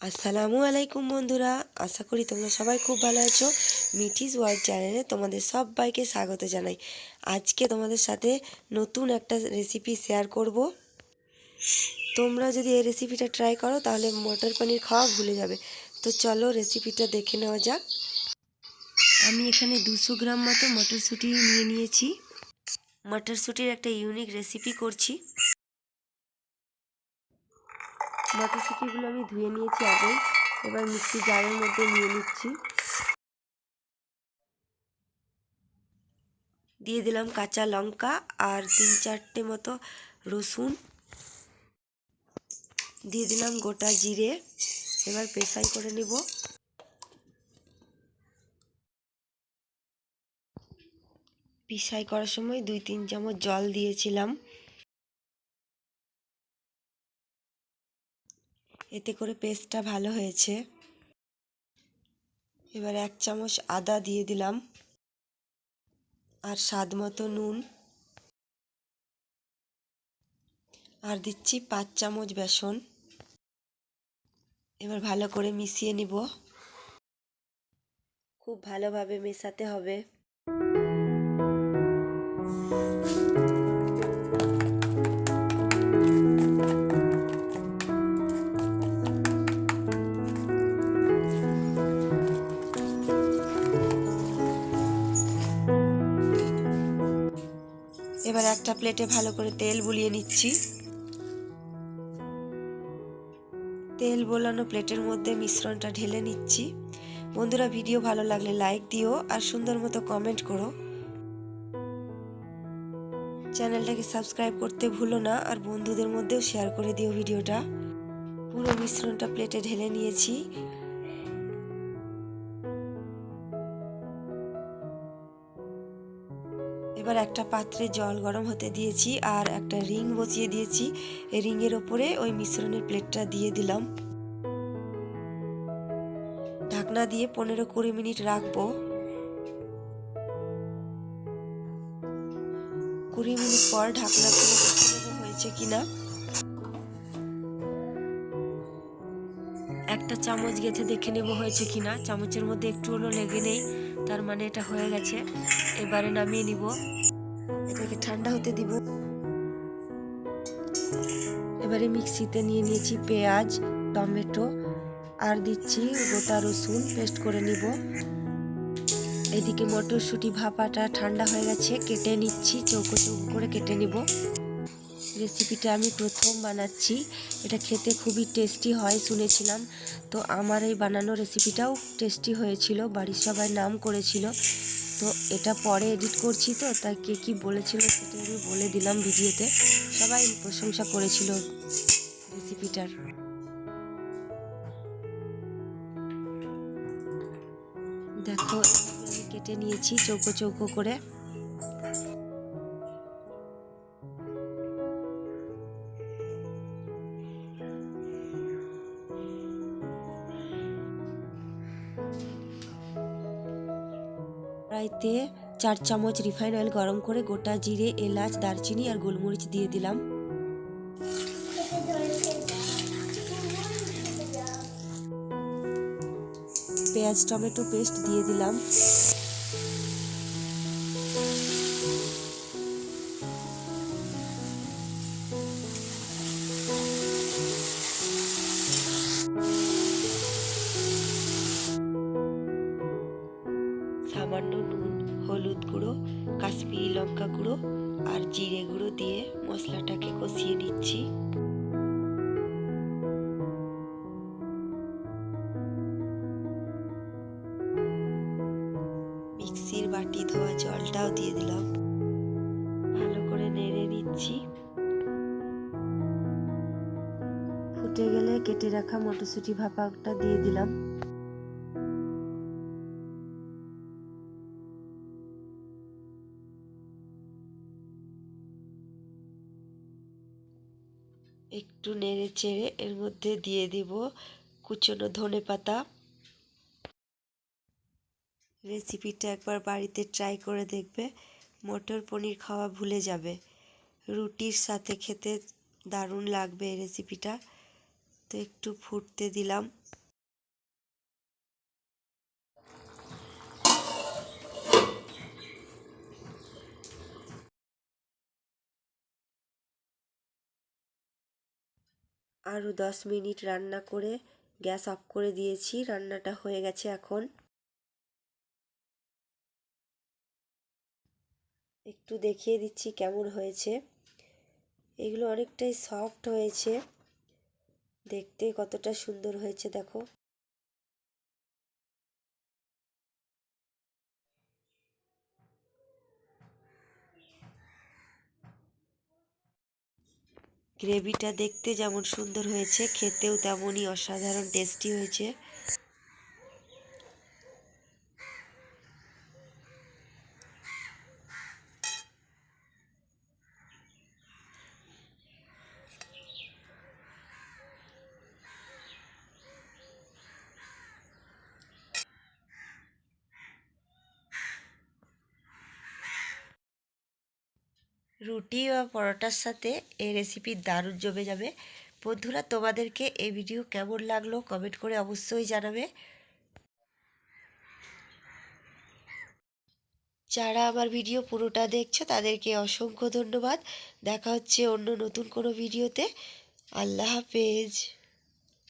আসসালামু আলাইকুম বন্ধুরা, আশা করি তোমরা সবাই খুব ভালো আছো। মিঠিস ওয়ার্ল্ড চ্যানেলে তোমাদের সবাইকে স্বাগত জানাই। আজকে তোমাদের সাথে নতুন একটা রেসিপি শেয়ার করব। তোমরা যদি এই রেসিপিটা ট্রাই করো, তাহলে মটর পনির খাওয়া ভুলে যাবে। তো চলো রেসিপিটা দেখে নেওয়া যাক। আমি এখানে দুশো গ্রাম মতো মটরশুঁটি নিয়ে নিয়েছি। মটরশুঁটির একটা ইউনিক রেসিপি করছি। মটরশুঁটিগুলো আমি ধুয়ে নিয়েছি আগে। এবার মিক্সি জারের মধ্যে নিয়ে নিচ্ছি। দিয়ে দিলাম কাঁচা লঙ্কা আর তিন চারটে মতো রসুন। দিয়ে দিলাম গোটা জিরে। এবার পেশাই করে নেব। পিসাই করার সময় দুই তিন চামচ জল দিয়েছিলাম। এতে করে পেস্টটা ভালো হয়েছে। এবার এক চামচ আদা দিয়ে দিলাম। আর স্বাদ মতো নুন। আর দিচ্ছি পাঁচ চামচ বেসন। এবার ভালো করে মিশিয়ে নিব। খুব ভালোভাবে মেশাতে হবে। এবার একটা প্লেটে ভালো করে তেল বুলিয়ে নিচ্ছি। তেল বোলানো প্লেটের মধ্যে মিশ্রণটা ঢেলে নিচ্ছি। বন্ধুরা ভিডিও ভালো লাগলে লাইক দিও আর সুন্দর মতো কমেন্ট করো। চ্যানেলটাকে সাবস্ক্রাইব করতে ভুলো না আর বন্ধুদের মধ্যেও শেয়ার করে দিও ভিডিওটা পুরো মিশ্রণটা প্লেটে ঢেলে নিয়েছি। এবার একটা পাত্রে জল গরম হতে দিয়েছি আর একটা রিং বসিয়ে দিয়েছি। রিংয়ের ওপরে ওই মিশ্রণের প্লেটটা দিয়ে দিলাম। ঢাকনা দিয়ে পনেরো কুড়ি মিনিট রাখব। কুড়ি মিনিট পর ঢাকনা খুলে হয়েছে কিনা। একটা চামচ গেঁথে দেখে নেব হয়েছে কিনা। চামচের মধ্যে একটু হলো লেগে নেই। তার মানে এটা হয়ে গেছে। এবারে নামিয়ে নিব। এটাকে ঠান্ডা হতে দিব। এবারে মিক্সিতে নিয়ে নিয়েছি পেঁয়াজ, টমেটো, আর দিচ্ছি গোটা রসুন, পেস্ট করে নিব। এদিকে মটরশুঁটি ভাপাটা ঠান্ডা হয়ে গেছে, কেটে নিচ্ছি, চৌকো চৌকো করে কেটে নিব। রেসিপিটা আমি প্রথম বানাচ্ছি। এটা খেতে খুবই টেস্টি হয় শুনেছিলাম। তো আমার এই বানানো রেসিপিটাও টেস্টি হয়েছিল, বাড়ির সবাই নাম করেছিল। তো এটা পরে এডিট করছি তো, তাই কে কী বলেছিল সেটা আমি বলে দিলাম ভিডিওতে। সবাই প্রশংসা করেছিল রেসিপিটার দেখো, আমি কেটে নিয়েছি চৌকো চৌকো করে। কড়াইতে চার চামচ রিফাইন অয়েল গরম করে গোটা জিরে, এলাচ, দারচিনি আর গোলমরিচ দিয়ে দিলাম। পেঁয়াজ, টমেটো পেস্ট দিয়ে দিলাম। সামান্য নুন, হলুদ গুঁড়ো, কাশ্মীরি লঙ্কা গুঁড়ো আর জিরে গুঁড়ো দিয়ে মশলাটাকে কষিয়ে নিচ্ছি। মিক্সির বাটি ধোয়া জলটাও দিয়ে দিলাম। ভালো করে নেড়ে নিচ্ছি। ফুটে গেলে কেটে রাখা মটরশুঁটি ভাপাটা দিয়ে দিলাম। একটু নেড়ে চেড়ে এর মধ্যে দিয়ে দিব কুচনো ধনে পাতা। রেসিপিটা একবার বাড়িতে ট্রাই করে দেখবে, মটর পনির খাওয়া ভুলে যাবে। রুটির সাথে খেতে দারুণ লাগবে রেসিপিটা। তো একটু ফুটতে দিলাম। আরও দশ মিনিট রান্না করে গ্যাস অফ করে দিয়েছি, রান্নাটা হয়ে গেছে এখন। একটু দেখিয়ে দিচ্ছি কেমন হয়েছে। এগুলো অনেকটাই সফট হয়েছে। দেখতে কতটা সুন্দর হয়েছে, দেখো। গ্রেভিটা দেখতে যেমন সুন্দর হয়েছে খেতেও তেমনই অসাধারণ টেস্টি হয়েছে। রুটি বা পরোটার সাথে এই রেসিপি দারুণ জমে যাবে। বন্ধুরা, তোমাদেরকে এই ভিডিও কেমন লাগল কমেন্ট করে অবশ্যই জানাবে। যারা আমার ভিডিও পুরোটা দেখছ, তাদেরকে অসংখ্য ধন্যবাদ। দেখা হচ্ছে অন্য নতুন কোনো ভিডিওতে আল্লাহ হাফেজ।